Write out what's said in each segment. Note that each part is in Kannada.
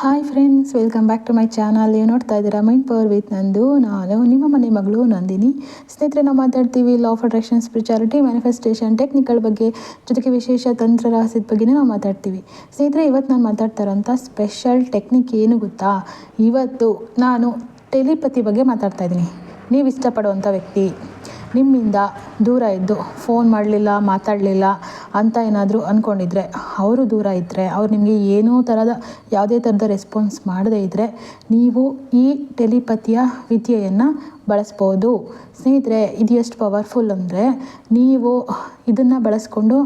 Hi friends welcome back to my channel ನೀವು ನೋಡ್ತಾ ಇದ್ದೀರಾ? ಮೈಂಡ್ ಪವರ್ ವಿತ್ ನಂದು. ನಾನು ನಿಮ್ಮ ಮನೆ ಮಗಳು ನಂದಿನಿ. ಸ್ನೇಹಿತರೆ ನಾವು ಮಾತಾಡ್ತೀವಿ. Law of attraction spirituality manifestation technical ಬಗ್ಗೆ, ಜೊತೆಗೆ ವಿಶೇಷ ತಂತ್ರ, ರಹಸ್ಯದ ಬಗ್ಗೆನೇ ನಾವು ಮಾತಾಡ್ತೀವಿ. ಸ್ನೇಹಿತರೆ, ಇವತ್ತು ನಾನು ಮಾತಾಡ್ತಾ ಇರೋಂಥ ಸ್ಪೆಷಲ್ ಟೆಕ್ನಿಕ್ ಏನು ಗೊತ್ತಾ? ಇವತ್ತು ನಾನು ಟೆಲಿಪತಿ ಬಗ್ಗೆ ಮಾತಾಡ್ತಾ ಇದ್ದೀನಿ. ನೀವು ಇಷ್ಟಪಡುವಂಥ ವ್ಯಕ್ತಿ, ನಿಮ್ಮಿಂದ ದೂರ ಇದ್ದು ಫೋನ್ ಮಾಡಲಿಲ್ಲ, ಮಾತಾಡಲಿಲ್ಲ ಅಂತ ಏನಾದರೂ ಅಂದ್ಕೊಂಡಿದ್ರೆ ಅವರು ದೂರ ಇದ್ದರೆ ಅವ್ರು ನಿಮಗೆ ಏನೋ ಥರದ ಯಾವುದೇ ಥರದ ರೆಸ್ಪಾನ್ಸ್ ಮಾಡದೇ ಇದ್ದರೆ ನೀವು ಈ ಟೆಲಿಪತಿಯ ವಿದ್ಯೆಯನ್ನು ಬಳಸ್ಬೋದು. ಸ್ನೇಹಿತರೆ, ಇದು ಎಷ್ಟು ಪವರ್ಫುಲ್ ಅಂದರೆ, ನೀವು ಇದನ್ನು ಬಳಸ್ಕೊಂಡು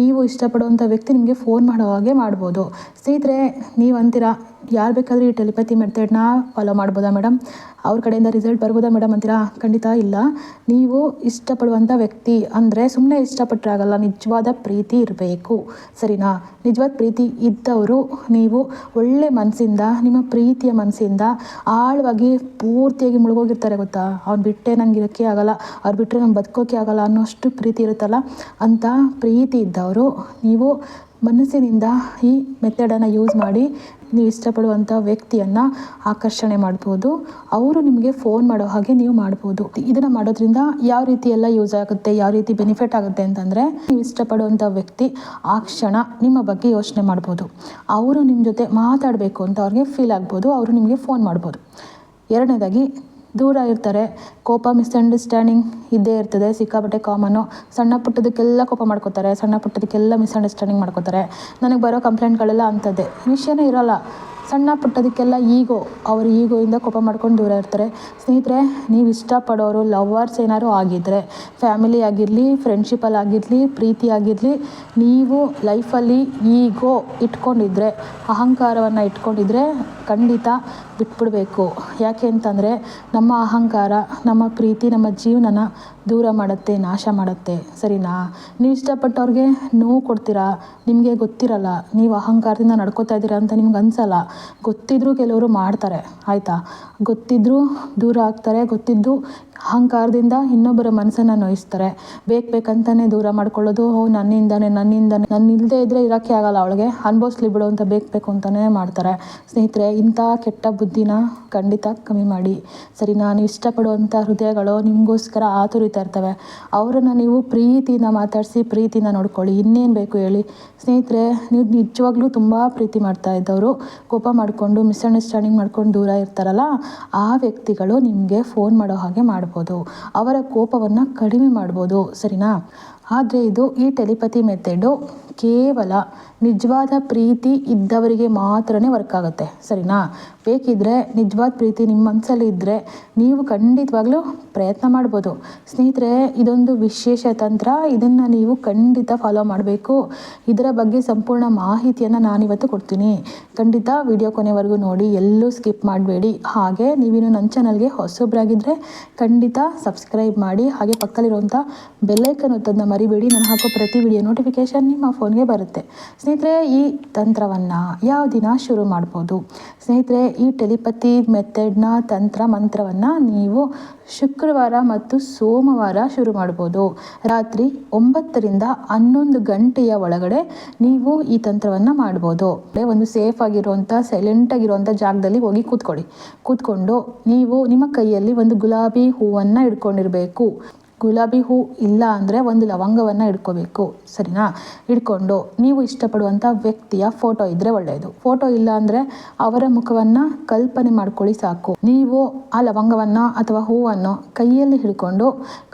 ನೀವು ಇಷ್ಟಪಡುವಂಥ ವ್ಯಕ್ತಿ ನಿಮಗೆ ಫೋನ್ ಮಾಡೋ ಹಾಗೆ ಮಾಡ್ಬೋದು. ಸ್ನೇಹಿತರೆ ನೀವು ಅಂತೀರಾ ಯಾರು ಬೇಕಾದರೂ ಈ ಟೆಲಿಪತಿ ಮೆಥಡ್ನ ಫಾಲೋ ಮಾಡ್ಬೋದಾ ಮೇಡಮ್ ಅವ್ರ ಕಡೆಯಿಂದ ರಿಸಲ್ಟ್ ಬರ್ಬೋದಾ ಮೇಡಮ್ ಅಂತೀರಾ? ಖಂಡಿತ ಇಲ್ಲ. ನೀವು ಇಷ್ಟಪಡುವಂಥ ವ್ಯಕ್ತಿ ಅಂದರೆ ಸುಮ್ಮನೆ ಇಷ್ಟಪಟ್ಟರೆ ಆಗಲ್ಲ, ನಿಜವಾದ ಪ್ರೀತಿ. ಇರಬೇಕು. ಸರಿನಾ? ನಿಜವಾದ ಪ್ರೀತಿ ಇದ್ದವರು ನೀವು ಒಳ್ಳೆ ಮನಸ್ಸಿಂದ ನಿಮ್ಮ ಪ್ರೀತಿಯ ಮನಸ್ಸಿಂದ ಆಳವಾಗಿ ಪೂರ್ತಿಯಾಗಿ ಮುಳುಗೋಗಿರ್ತಾರೆ ಗೊತ್ತಾ? ಅವ್ನು ಬಿಟ್ಟೆ ನಂಗೆ ಇರೋಕ್ಕೆ ಆಗಲ್ಲ, ಅವ್ರು ಬಿಟ್ಟರೆ ನಂಗೆ ಬದುಕೋಕ್ಕೆ ಆಗಲ್ಲ ಅನ್ನೋಷ್ಟು ಪ್ರೀತಿ ಇರುತ್ತಲ್ಲ? ಅಂತ ಪ್ರೀತಿ ಇದ್ದವರು ನೀವು ಮನಸ್ಸಿನಿಂದ ಈ ಮೆಥಡನ್ನು ಯೂಸ್ ಮಾಡಿ ನೀವು ಇಷ್ಟಪಡುವಂಥ ವ್ಯಕ್ತಿಯನ್ನು ಆಕರ್ಷಣೆ ಮಾಡ್ಬೋದು. ಅವರು ನಿಮಗೆ ಫೋನ್ ಮಾಡೋ ಹಾಗೆ ನೀವು ಮಾಡ್ಬೋದು. ಇದನ್ನು ಮಾಡೋದ್ರಿಂದ ಯಾವ ರೀತಿ ಎಲ್ಲ ಯೂಸ್ ಆಗುತ್ತೆ, ಯಾವ ರೀತಿ ಬೆನಿಫಿಟ್ ಆಗುತ್ತೆ ಅಂತಂದರೆ ನೀವು ಇಷ್ಟಪಡುವಂಥ ವ್ಯಕ್ತಿ ಆ ಕ್ಷಣ ನಿಮ್ಮ ಬಗ್ಗೆ ಯೋಚನೆ ಮಾಡ್ಬೋದು. ಅವರು ನಿಮ್ಮ ಜೊತೆ ಮಾತಾಡಬೇಕು ಅಂತ ಅವ್ರಿಗೆ ಫೀಲ್ ಆಗ್ಬೋದು, ಅವರು ನಿಮಗೆ ಫೋನ್ ಮಾಡ್ಬೋದು. ಎರಡನೇದಾಗಿ ದೂರ ಇರ್ತಾರೆ. ಕೋಪ ಮಿಸ್ಅಂಡರ್ಸ್ಟ್ಯಾಂಡಿಂಗ್ ಇದ್ದೇ ಇರ್ತದೆ. ಸಿಕ್ಕಾಪಟ್ಟೆ ಕಾಮನ್ನು ಸಣ್ಣ ಪುಟ್ಟದಕ್ಕೆಲ್ಲ ಕೋಪ ಮಾಡ್ಕೋತಾರೆ. ಸಣ್ಣ ಪುಟ್ಟದಕ್ಕೆಲ್ಲ ಮಿಸ್ಅಂಡರ್ಸ್ಟ್ಯಾಂಡಿಂಗ್ ಮಾಡ್ಕೋತಾರೆ. ನನಗೆ ಬರೋ ಕಂಪ್ಲೇಂಟ್ಗಳೆಲ್ಲ ಅಂಥದ್ದೇ. ವಿಷಯನೇ ಇರೋಲ್ಲ. ಸಣ್ಣ ಪುಟ್ಟದಕ್ಕೆಲ್ಲ ಈಗೋ, ಅವ್ರ ಈಗೋಯಿಂದ ಕೋಪ ಮಾಡ್ಕೊಂಡು ದೂರ ಇರ್ತಾರೆ. ಸ್ನೇಹಿತರೆ, ನೀವು ಇಷ್ಟಪಡೋರು, ಲವರ್ಸ್ ಏನಾದ್ರು ಆಗಿದ್ದರೆ ಫ್ಯಾಮಿಲಿ ಆಗಿರಲಿ ಫ್ರೆಂಡ್ಶಿಪ್ಪಲ್ಲಿ ಆಗಿರಲಿ, ಪ್ರೀತಿ ಆಗಿರಲಿ, ನೀವು ಲೈಫಲ್ಲಿ ಈಗೋ ಇಟ್ಕೊಂಡಿದ್ರೆ, ಅಹಂಕಾರವನ್ನು ಇಟ್ಕೊಂಡಿದ್ರೆ ಖಂಡಿತ ಬಿಟ್ಬಿಡಬೇಕು. ಯಾಕೆ ಅಂತಂದರೆ, ನಮ್ಮ ಅಹಂಕಾರ, ನಮ್ಮ ಪ್ರೀತಿ, ನಮ್ಮ ಜೀವನನ ದೂರ ಮಾಡುತ್ತೆ, ನಾಶ ಮಾಡುತ್ತೆ. ಸರಿನಾ? ನೀವು ಇಷ್ಟಪಟ್ಟವ್ರಿಗೆ ನೋವು ಕೊಡ್ತೀರಾ? ನಿಮಗೆ ಗೊತ್ತಿರಲ್ಲ, ನೀವು ಅಹಂಕಾರದಿಂದ ನಡ್ಕೋತಾ ಇದ್ದೀರಾ ಅಂತ ನಿಮ್ಗೆ ಅನಿಸಲ್ಲ. ಗೊತ್ತಿದ್ದರೂ ಕೆಲವರು ಮಾಡ್ತಾರೆ ಆಯಿತಾ? ಗೊತ್ತಿದ್ದರೂ ದೂರ ಆಗ್ತಾರೆ ಗೊತ್ತಿದ್ದು ಅಹಂಕಾರದಿಂದ ಇನ್ನೊಬ್ಬರ ಮನಸ್ಸನ್ನು ನೋಯಿಸ್ತಾರೆ. ಬೇಕು ಬೇಕಂತಾನೆ ದೂರ ಮಾಡ್ಕೊಳ್ಳೋದು ಓ ನನ್ನಿಂದಾನೆ ನನ್ನಿಂದಾನೆ ನಾನು ಇಲ್ಲದೇ ಇದ್ದರೆ ಇರೋಕ್ಕೆ ಆಗಲ್ಲ ಅವಳಿಗೆ. ಅನುಭವಿಸ್ಲಿ ಬಿಡು ಅಂತ ಬೇಕು ಬೇಕು ಅಂತಲೇ ಮಾಡ್ತಾರೆ. ಸ್ನೇಹಿತರೆ, ಇಂಥ ಕೆಟ್ಟ ಬುದ್ಧಿನ ಖಂಡಿತ ಕಮ್ಮಿ ಮಾಡಿ. ಸರಿನಾ ನೀವು ಇಷ್ಟಪಡುವಂಥ ಹೃದಯಗಳು ನಿಮಗೋಸ್ಕರ ಆತುರಿತಾ ಇರ್ತವೆ. ಅವರನ್ನು ನೀವು ಪ್ರೀತಿಯಿಂದ ಮಾತಾಡಿಸಿ, ಪ್ರೀತಿಯಿಂದ ನೋಡ್ಕೊಳ್ಳಿ. ಇನ್ನೇನು ಬೇಕು ಹೇಳಿ. ಸ್ನೇಹಿತರೆ, ನೀವು ನಿಜವಾಗ್ಲೂ ತುಂಬ ಪ್ರೀತಿ ಮಾಡ್ತಾ ಇದ್ದವರು. ಕೋಪ ಮಾಡಿಕೊಂಡು, ಮಿಸ್ಅಂಡರ್ಸ್ಟ್ಯಾಂಡಿಂಗ್ ಮಾಡ್ಕೊಂಡು ದೂರ ಇರ್ತಾರಲ್ಲ, ಆ ವ್ಯಕ್ತಿಗಳು ನಿಮಗೆ ಫೋನ್ ಮಾಡೋ ಹಾಗೆ ಮಾಡ್ಬೋದು ಅವರ ಕೋಪವನ್ನು ಕಡಿಮೆ ಮಾಡ್ಬೋದು. ಸರಿನಾ? ಆದರೆ ಇದು ಈ ಟೆಲಿಪತಿ ಮೆಥೆಡು ಕೇವಲ ನಿಜವಾದ ಪ್ರೀತಿ ಇದ್ದವರಿಗೆ ಮಾತ್ರನೇ ವರ್ಕ್ ಆಗುತ್ತೆ. ಸರಿನಾ? ಬೇಕಿದ್ದರೆ ನಿಜವಾದ ಪ್ರೀತಿ ನಿಮ್ಮ ಮನಸ್ಸಲ್ಲಿ ಇದ್ದರೆ ನೀವು ಖಂಡಿತವಾಗ್ಲೂ ಪ್ರಯತ್ನ ಮಾಡ್ಬೋದು. ಸ್ನೇಹಿತರೆ, ಇದೊಂದು ವಿಶೇಷ ತಂತ್ರ. ಇದನ್ನು ನೀವು ಖಂಡಿತ ಫಾಲೋ ಮಾಡಬೇಕು. ಇದರ ಬಗ್ಗೆ ಸಂಪೂರ್ಣ ಮಾಹಿತಿಯನ್ನು ನಾನಿವತ್ತು ಕೊಡ್ತೀನಿ. ಖಂಡಿತ ವಿಡಿಯೋ ಕೊನೆವರೆಗೂ ನೋಡಿ, ಎಲ್ಲೂ ಸ್ಕಿಪ್ ಮಾಡಬೇಡಿ. ಹಾಗೆ ನೀವಿನ್ನು ನನ್ನ ಚಾನಲ್ಗೆ ಹೊಸೊಬ್ಬರಾಗಿದ್ದರೆ ಖಂಡಿತ ಸಬ್ಸ್ಕ್ರೈಬ್ ಮಾಡಿ, ಹಾಗೆ ಪಕ್ಕದಲ್ಲಿರುವಂಥ ಬೆಲ್ಲೈಕನ್ ಒತ್ತೋದನ್ನ ಮರಿಬೇಡಿ. ನಾನು ಹಾಕೋ ಪ್ರತಿ ವಿಡಿಯೋ ನೋಟಿಫಿಕೇಶನ್ ನಿಮ್ಮ ಫೋನ್ಗೆ ಬರುತ್ತೆ. ಸ್ನೇಹಿತರೆ, ಈ ತಂತ್ರವನ್ನು ಯಾವ ದಿನ ಶುರು ಮಾಡ್ಬೋದು? ಸ್ನೇಹಿತರೆ, ಈ ಟೆಲಿಪತಿ ಮೆಥಡ್ನ ತಂತ್ರ ಮಂತ್ರವನ್ನು ನೀವು ಶುಕ್ರವಾರ ಮತ್ತು ಸೋಮವಾರ ಶುರು ಮಾಡ್ಬೋದು. ರಾತ್ರಿ ಒಂಬತ್ತರಿಂದ ಹನ್ನೊಂದು ಗಂಟೆಯ ಒಳಗಡೆ ನೀವು ಈ ತಂತ್ರವನ್ನು ಮಾಡ್ಬೋದು. ಒಂದು ಸೇಫ್ ಆಗಿರುವಂಥ ಸೈಲೆಂಟ್ ಆಗಿರುವಂಥ ಜಾಗದಲ್ಲಿ ಹೋಗಿ ಕೂತ್ಕೊಳ್ಳಿ. ಕೂತ್ಕೊಂಡು ನೀವು ನಿಮ್ಮ ಕೈಯಲ್ಲಿ ಒಂದು ಗುಲಾಬಿ ಹೂವನ್ನು ಹಿಡ್ಕೊಂಡಿರಬೇಕು ಗುಲಾಬಿ ಹೂ ಇಲ್ಲ ಅಂದರೆ ಒಂದು ಲವಂಗವನ್ನು ಹಿಡ್ಕೋಬೇಕು ಸರಿನಾ? ಹಿಡ್ಕೊಂಡು ನೀವು ಇಷ್ಟಪಡುವಂಥ ವ್ಯಕ್ತಿಯ ಫೋಟೋ ಇದ್ದರೆ ಒಳ್ಳೆಯದು ಫೋಟೋ ಇಲ್ಲ ಅಂದರೆ ಅವರ ಮುಖವನ್ನು ಕಲ್ಪನೆ ಮಾಡ್ಕೊಳ್ಳಿ ಸಾಕು. ನೀವು ಆ ಲವಂಗವನ್ನು ಅಥವಾ ಹೂವನ್ನು ಕೈಯಲ್ಲಿ ಹಿಡ್ಕೊಂಡು,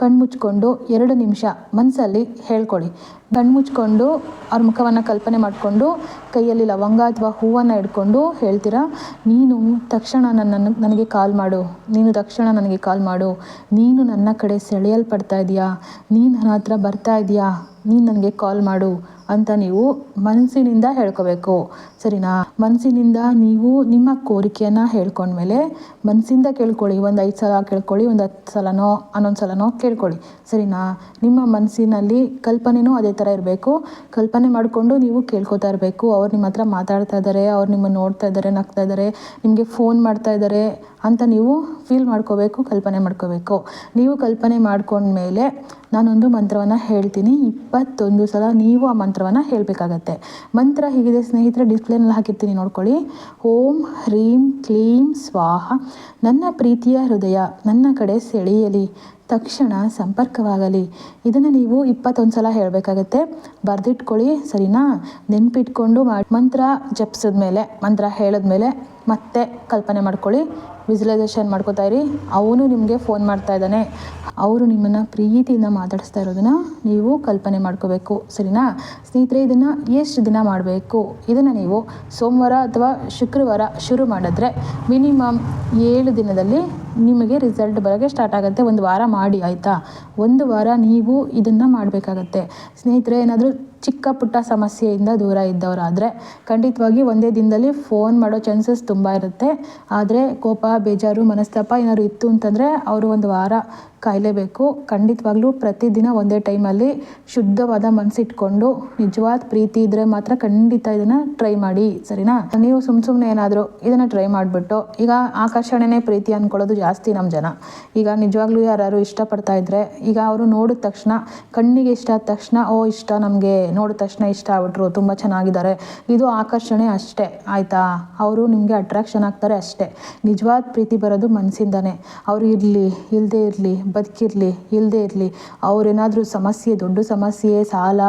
ಕಣ್ಮುಚ್ಕೊಂಡು ಎರಡು ನಿಮಿಷ ಮನಸ್ಸಲ್ಲಿ ಹೇಳ್ಕೊಳ್ಳಿ. ಕಣ್ಮುಚ್ಕೊಂಡು ಅವ್ರ ಮುಖವನ್ನು ಕಲ್ಪನೆ ಮಾಡಿಕೊಂಡು, ಕೈಯಲ್ಲಿ ಲವಂಗ ಅಥವಾ ಹೂವನ್ನು ಹಿಡ್ಕೊಂಡು ಹೇಳ್ತೀರಾ, ನೀನು ತಕ್ಷಣ ನನ್ನನ್ನು, ನನಗೆ ಕಾಲ್ ಮಾಡು. ನೀನು ತಕ್ಷಣ ನನಗೆ ಕಾಲ್ ಮಾಡು. ನೀನು ನನ್ನ ಕಡೆ ಸೆಳೆಯಲ್ಪಡ್ತಾ ಇದೀಯಾ? ನೀನು ನನ್ನ ಹತ್ರ ಬರ್ತಾ ಇದೆಯಾ? ನೀನು ನನಗೆ ಕಾಲ್ ಮಾಡು. ಅಂತ ನೀವು ಮನಸ್ಸಿನಿಂದ ಹೇಳ್ಕೋಬೇಕು. ಸರಿನಾ? ಮನಸ್ಸಿನಿಂದ ನೀವು ನಿಮ್ಮ ಕೋರಿಕೆಯನ್ನು ಹೇಳ್ಕೊಂಡ್ಮೇಲೆ ಮನಸ್ಸಿಂದ ಕೇಳ್ಕೊಳ್ಳಿ. ಒಂದು ಐದು ಸಲ ಕೇಳ್ಕೊಳ್ಳಿ, ಒಂದು ಹತ್ತು ಸಲನೋ, ಹನ್ನೊಂದು ಸಲನೋ ಕೇಳ್ಕೊಳ್ಳಿ. ಸರಿನಾ? ನಿಮ್ಮ ಮನಸ್ಸಿನಲ್ಲಿ ಕಲ್ಪನೆಯೂ ಅದೇ ಥರ ಇರಬೇಕು. ಕಲ್ಪನೆ ಮಾಡಿಕೊಂಡು ನೀವು ಕೇಳ್ಕೊತಾ ಇರಬೇಕು. ಅವ್ರು ನಿಮ್ಮ ಹತ್ರ ಮಾತಾಡ್ತಾ ಇದ್ದಾರೆ ಅವ್ರು ನಿಮ್ಮನ್ನು ನೋಡ್ತಾ ಇದ್ದಾರೆ ನಗ್ತಾ ಇದ್ದಾರೆ ನಿಮಗೆ ಫೋನ್ ಮಾಡ್ತಾ ಇದ್ದಾರೆ ಅಂತ ನೀವು ಫೀಲ್ ಮಾಡ್ಕೋಬೇಕು, ಕಲ್ಪನೆ ಮಾಡ್ಕೋಬೇಕು. ನೀವು ಕಲ್ಪನೆ ಮಾಡ್ಕೊಂಡ್ಮೇಲೆ ನಾನೊಂದು ಮಂತ್ರವನ್ನು ಹೇಳ್ತೀನಿ. ಇಪ್ಪತ್ತೊಂದು ಸಲ ನೀವು ಆ ಮಂತ್ರವನ್ನು ಹೇಳಬೇಕಾಗತ್ತೆ. ಮಂತ್ರ ಹೀಗಿದೆ ಸ್ನೇಹಿತರೆ? ಡಿಸ್ಪ್ಲೇನಲ್ಲಿ ಹಾಕಿರ್ತೀನಿ ನೋಡ್ಕೊಳ್ಳಿ. ಓಂ ಹ್ರೀಂ ಕ್ಲೀಂ ಸ್ವಾಹ. ನನ್ನ ಪ್ರೀತಿಯ ಹೃದಯ, ನನ್ನ ಕಡೆ ಸೆಳೆಯಲಿ. ತಕ್ಷಣ ಸಂಪರ್ಕವಾಗಲಿ. ಇದನ್ನು ನೀವು ಇಪ್ಪತ್ತೊಂದು ಸಲ ಹೇಳಬೇಕಾಗತ್ತೆ. ಬರೆದಿಟ್ಕೊಳ್ಳಿ, ಸರಿನಾ? ನೆನಪಿಟ್ಕೊಂಡು ಮಾಡಿ ಮಂತ್ರ ಜಪಿಸಿದ್ಮೇಲೆ, ಮಂತ್ರ ಹೇಳಿದ್ಮೇಲೆ ಮತ್ತೆ ಕಲ್ಪನೆ ಮಾಡ್ಕೊಳ್ಳಿ ವಿಜುಲೈಸೇಷನ್ ಮಾಡ್ಕೋತಾ ಇರಿ. ಅವನು ನಿಮಗೆ ಫೋನ್ ಮಾಡ್ತಾ ಇದ್ದಾನೆ. ಅವರು ನಿಮ್ಮನ್ನು ಪ್ರೀತಿಯಿಂದ ಮಾತಾಡಿಸ್ತಾ ಇರೋದನ್ನು ನೀವು ಕಲ್ಪನೆ ಮಾಡ್ಕೋಬೇಕು, ಸರಿನಾ? ಸ್ನೇಹಿತರೆ, ಇದನ್ನು ಎಷ್ಟು ದಿನ ಮಾಡಬೇಕು? ಇದನ್ನು ನೀವು ಸೋಮವಾರ ಅಥವಾ ಶುಕ್ರವಾರ ಶುರು ಮಾಡಿದ್ರೆ ಮಿನಿಮಮ್ ಏಳು ದಿನದಲ್ಲಿ ನಿಮಗೆ ರಿಸಲ್ಟ್ ಬರೋಕ್ಕೆ ಸ್ಟಾರ್ಟ್ ಆಗುತ್ತೆ. ಒಂದು ವಾರ ಮಾಡಿ, ಆಯಿತಾ? ಒಂದು ವಾರ ನೀವು ಇದನ್ನು ಮಾಡಬೇಕಾಗತ್ತೆ. ಸ್ನೇಹಿತರೆ, ಏನಾದರೂ ಚಿಕ್ಕ ಪುಟ್ಟ ಸಮಸ್ಯೆಯಿಂದ ದೂರ ಇದ್ದವರಾದರೆ ಖಂಡಿತವಾಗಿ ಒಂದೇ ದಿನದಲ್ಲಿ ಫೋನ್ ಮಾಡೋ ಚಾನ್ಸಸ್ ತುಂಬ ಇರುತ್ತೆ. ಆದರೆ ಕೋಪ, ಬೇಜಾರು, ಮನಸ್ತಾಪ ಏನಾದ್ರು ಇತ್ತು ಅಂತಂದರೆ ಅವರು ಒಂದು ವಾರ ಕಾಯಲೇಬೇಕು. ಖಂಡಿತವಾಗ್ಲೂ ಪ್ರತಿದಿನ ಒಂದೇ ಟೈಮಲ್ಲಿ ಶುದ್ಧವಾದ ಮನಸ್ಸಿಟ್ಕೊಂಡು ನಿಜವಾದ ಪ್ರೀತಿ ಇದ್ದರೆ ಮಾತ್ರ ಖಂಡಿತ ಇದನ್ನು ಟ್ರೈ ಮಾಡಿ, ಸರಿನಾ? ನೀವು ಸುಮ್ಮ ಸುಮ್ಮನೆ ಏನಾದರೂ ಇದನ್ನು ಟ್ರೈ ಮಾಡಿಬಿಟ್ಟು, ಈಗ ಆಕರ್ಷಣೆನೇ ಪ್ರೀತಿ ಅಂದ್ಕೊಳ್ಳೋದು ಜಾಸ್ತಿ ನಮ್ಮ ಜನ. ಈಗ ನಿಜವಾಗ್ಲೂ ಯಾರು ಇಷ್ಟಪಡ್ತಾ ಇದ್ದರೆ ಈಗ ಅವರು ನೋಡಿದ ತಕ್ಷಣ, ಕಣ್ಣಿಗೆ ಇಷ್ಟ ಆದ ತಕ್ಷಣ, ಓ, ಇಷ್ಟ, ನಮಗೆ ನೋಡಿದ ತಕ್ಷಣ ಇಷ್ಟ ಆಗ್ಬಿಟ್ರು, ತುಂಬ ಚೆನ್ನಾಗಿದ್ದಾರೆ. ಇದು ಆಕರ್ಷಣೆ ಅಷ್ಟೇ, ಆಯಿತಾ? ಅವರು ನಿಮಗೆ ಅಟ್ರಾಕ್ಷನ್ ಆಗ್ತಾರೆ ಅಷ್ಟೇ. ನಿಜವಾದ ಪ್ರೀತಿ ಬರೋದು ಮನಸ್ಸಿಂದನೇ ಅವರು ಇರಲಿ ಇಲ್ಲದೇ ಇರಲಿ, ಬದುಕಿರಲಿ ಇಲ್ಲದೆ ಇರಲಿ, ಅವರೇನಾದರೂ ಸಮಸ್ಯೆ, ದೊಡ್ಡ ಸಮಸ್ಯೆ, ಸಾಲ,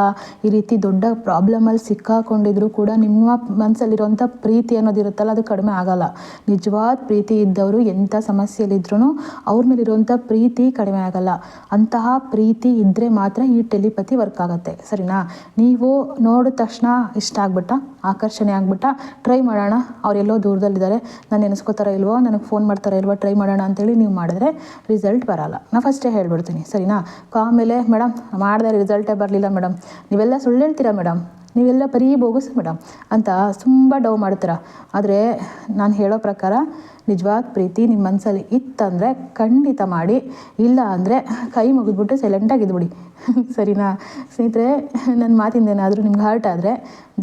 ಈ ರೀತಿ ದೊಡ್ಡ ಪ್ರಾಬ್ಲಮಲ್ಲಿ ಸಿಕ್ಕಾಕೊಂಡಿದ್ರು ಕೂಡ ನಿಮ್ಮ ಮನಸ್ಸಲ್ಲಿರುವಂಥ ಪ್ರೀತಿ ಅನ್ನೋದಿರುತ್ತಲ್ಲ ಅದು ಕಡಿಮೆ ಆಗಲ್ಲ. ನಿಜವಾದ ಪ್ರೀತಿ ಇದ್ದವರು ಎಂಥ ಸಮಸ್ಯೆಯಲ್ಲಿದ್ರೂ ಅವ್ರ ಮೇಲಿರುವಂಥ ಪ್ರೀತಿ ಕಡಿಮೆ ಆಗಲ್ಲ. ಅಂತಹ ಪ್ರೀತಿ ಇದ್ದರೆ ಮಾತ್ರ ಈ ಟೆಲಿಪತಿ ವರ್ಕ್ ಆಗುತ್ತೆ. ಸರಿನಾ? ನೀವು ನೋಡಿದ ತಕ್ಷಣ ಇಷ್ಟ ಆಗ್ಬಿಟ್ಟ, ಆಕರ್ಷಣೆ ಆಗ್ಬಿಟ್ಟ, ಟ್ರೈ ಮಾಡೋಣ. ಅವರೆಲ್ಲೋ ದೂರದಲ್ಲಿದ್ದಾರೆ. ನಾನು ನೆನೆಸ್ಕೋತಾರ ಇಲ್ವೋ, ನನಗೆ ಫೋನ್ ಮಾಡ್ತಾರ ಇಲ್ವೋ, ಟ್ರೈ ಮಾಡೋಣ ಅಂತೇಳಿ ನೀವು ಮಾಡಿದ್ರೆ ರಿಸಲ್ಟ್ ಬರಲ್ಲ. ನಾನು ಫಸ್ಟೇ ಹೇಳ್ಬಿಡ್ತೀನಿ. ಸರಿನಾ? ಆಮೇಲೆ ಮೇಡಮ್ ಮಾಡಿದೆ ರಿಸಲ್ಟೇ ಬರಲಿಲ್ಲ ಮೇಡಮ್ ನೀವೆಲ್ಲ ಸುಳ್ಳು ಹೇಳ್ತೀರಾ ಮೇಡಮ್ ನೀವೆಲ್ಲ ಬರೀ ಬೋಗಸ್ ಮೇಡಮ್ ಅಂತ ತುಂಬ ಡವ್ ಮಾಡ್ತೀರ. ಆದರೆ ನಾನು ಹೇಳೋ ಪ್ರಕಾರ ನಿಜವಾದ ಪ್ರೀತಿ ನಿಮ್ಮ ಮನಸ್ಸಲ್ಲಿ ಇತ್ತಂದರೆ ಖಂಡಿತ ಮಾಡಿ, ಇಲ್ಲ ಅಂದರೆ ಕೈ ಮುಗಿದ್ಬಿಟ್ಟು ಸೈಲೆಂಟಾಗಿ ಇದ್ಬಿಡಿ. ಸರಿನಾ? ಸ್ನೇಹಿತರೆ ನನ್ನ ಮಾತಿಂದ ಏನಾದರೂ ನಿಮ್ಗೆ ಹರ್ಟ್ ಆದರೆ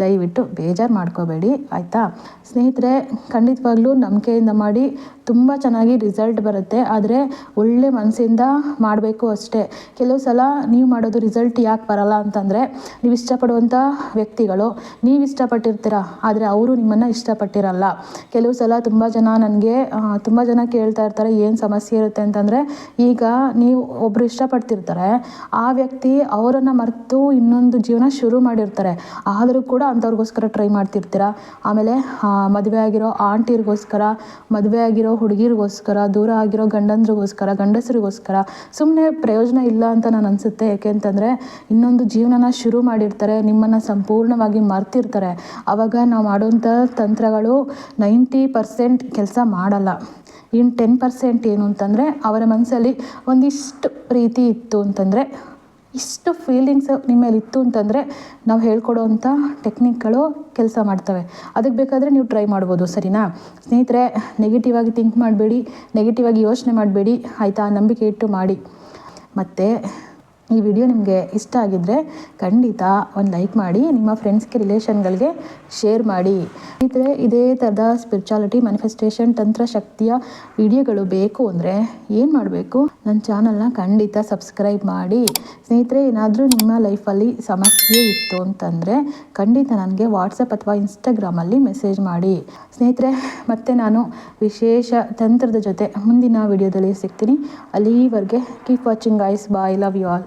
ದಯವಿಟ್ಟು ಬೇಜಾರು ಮಾಡ್ಕೋಬೇಡಿ, ಆಯಿತಾ? ಸ್ನೇಹಿತರೆ, ಖಂಡಿತವಾಗ್ಲೂ ನಂಬಿಕೆಯಿಂದ ಮಾಡಿ ತುಂಬ ಚೆನ್ನಾಗಿ ರಿಸಲ್ಟ್ ಬರುತ್ತೆ, ಆದರೆ ಒಳ್ಳೆ ಮನಸ್ಸಿಂದ ಮಾಡಬೇಕು ಅಷ್ಟೇ. ಕೆಲವು ಸಲ ನೀವು ಮಾಡೋದು ರಿಸಲ್ಟ್ ಯಾಕೆ ಬರಲ್ಲ ಅಂತಂದರೆ, ನೀವು ಇಷ್ಟಪಡುವಂಥ ವ್ಯಕ್ತಿಗಳು, ನೀವು ಇಷ್ಟಪಟ್ಟಿರ್ತೀರ, ಆದರೆ ಅವರು ನಿಮ್ಮನ್ನು ಇಷ್ಟಪಟ್ಟಿರಲ್ಲ. ಕೆಲವು ಸಲ ತುಂಬ ಜನ ನನಗೆ ತುಂಬ ಜನ ಕೇಳ್ತಾ ಇರ್ತಾರೆ, ಏನು ಸಮಸ್ಯೆ ಇರುತ್ತೆ ಅಂತಂದರೆ, ಈಗ ನೀವು ಒಬ್ಬರು ಇಷ್ಟಪಡ್ತಿರ್ತಾರೆ, ಆ ವ್ಯಕ್ತಿ ಅವರನ್ನು ಮರೆತು ಇನ್ನೊಂದು ಜೀವನ ಶುರು ಮಾಡಿರ್ತಾರೆ. ಆದರೂ ಕೂಡ ಅಂಥವ್ರಿಗೋಸ್ಕರ ಟ್ರೈ ಮಾಡ್ತಿರ್ತೀರ? ಆಮೇಲೆ ಮದುವೆ ಆಗಿರೋ ಆಂಟಿರಿಗೋಸ್ಕರ, ಮದುವೆ ಆಗಿರೋ ಹುಡುಗಿರಿಗೋಸ್ಕರ, ದೂರ ಆಗಿರೋ ಗಂಡಂದ್ರಿಗೋಸ್ಕರ ಗಂಡಸರಿಗೋಸ್ಕರ ಸುಮ್ಮನೆ ಪ್ರಯೋಜನ ಇಲ್ಲ ಅಂತ ನಾನು ಅನಿಸುತ್ತೆ. ಯಾಕೆ ಅಂತಂದರೆ, ಇನ್ನೊಂದು ಜೀವನನ ಶುರು ಮಾಡಿರ್ತಾರೆ, ನಿಮ್ಮನ್ನು ಸಂಪೂರ್ಣವಾಗಿ ಮರ್ತಿರ್ತಾರೆ. ಆವಾಗ ನಾವು ಮಾಡುವಂಥ ತಂತ್ರಗಳು ನೈಂಟಿ ಪರ್ಸೆಂಟ್ ಕೆಲಸ ಮಾಡಲ್ಲ. ಇನ್ನು ಟೆನ್ ಪರ್ಸೆಂಟ್ ಏನು ಅಂತಂದರೆ, ಅವರ ಮನಸ್ಸಲ್ಲಿ ಒಂದಿಷ್ಟು ಪ್ರೀತಿ ಇತ್ತು ಅಂತಂದರೆ ಇಷ್ಟು ಫೀಲಿಂಗ್ಸ್ ನಿಮ್ಮ ಮೇಲೆ ಇತ್ತು ಅಂತಂದರೆ ನಾವು ಹೇಳ್ಕೊಡೋವಂಥ ಟೆಕ್ನಿಕ್ಗಳು ಕೆಲಸ ಮಾಡ್ತವೆ. ಅದಕ್ಕೆ ಬೇಕಾದರೆ ನೀವು ಟ್ರೈ ಮಾಡ್ಬೋದು, ಸರಿನಾ? ಸ್ನೇಹಿತರೆ ನೆಗೆಟಿವ್ ಆಗಿ ಥಿಂಕ್ ಮಾಡಬೇಡಿ ನೆಗೆಟಿವ್ ಆಗಿ ಯೋಚನೆ ಮಾಡಬೇಡಿ, ಆಯಿತಾ? ನಂಬಿಕೆ ಇಟ್ಟು ಮಾಡಿ. ಮತ್ತು ಈ ವಿಡಿಯೋ ನಿಮಗೆ ಇಷ್ಟ ಆಗಿದ್ದರೆ ಖಂಡಿತ ಒಂದು ಲೈಕ್ ಮಾಡಿ, ನಿಮ್ಮ ಫ್ರೆಂಡ್ಸ್ಗೆ ರಿಲೇಷನ್ಗಳಿಗೆ ಶೇರ್ ಮಾಡಿ. ಇದ್ರೆ ಇದೇ ಥರದ ಸ್ಪಿರಿಚುಯಾಲಿಟಿ ಮ್ಯಾನಿಫೆಸ್ಟೇಷನ್ ತಂತ್ರ ಶಕ್ತಿಯ ವಿಡಿಯೋಗಳು ಬೇಕು ಅಂದರೆ ಏನು ಮಾಡಬೇಕು? ನನ್ನ ಚಾನಲ್ನ ಖಂಡಿತ ಸಬ್ಸ್ಕ್ರೈಬ್ ಮಾಡಿ. ಸ್ನೇಹಿತರೆ, ಏನಾದರೂ ನಿಮ್ಮ ಲೈಫಲ್ಲಿ ಸಮಸ್ಯೆ ಇತ್ತು ಅಂತಂದರೆ ಖಂಡಿತ ನನಗೆ ವಾಟ್ಸಪ್ ಅಥವಾ ಇನ್ಸ್ಟಾಗ್ರಾಮಲ್ಲಿ ಮೆಸೇಜ್ ಮಾಡಿ. ಸ್ನೇಹಿತರೆ, ಮತ್ತೆ ನಾನು ವಿಶೇಷ ತಂತ್ರದ ಜೊತೆ ಮುಂದಿನ ವಿಡಿಯೋದಲ್ಲಿ ಸಿಗ್ತೀನಿ. ಅಲ್ಲಿವರೆಗೆ keep watching guys bye love you all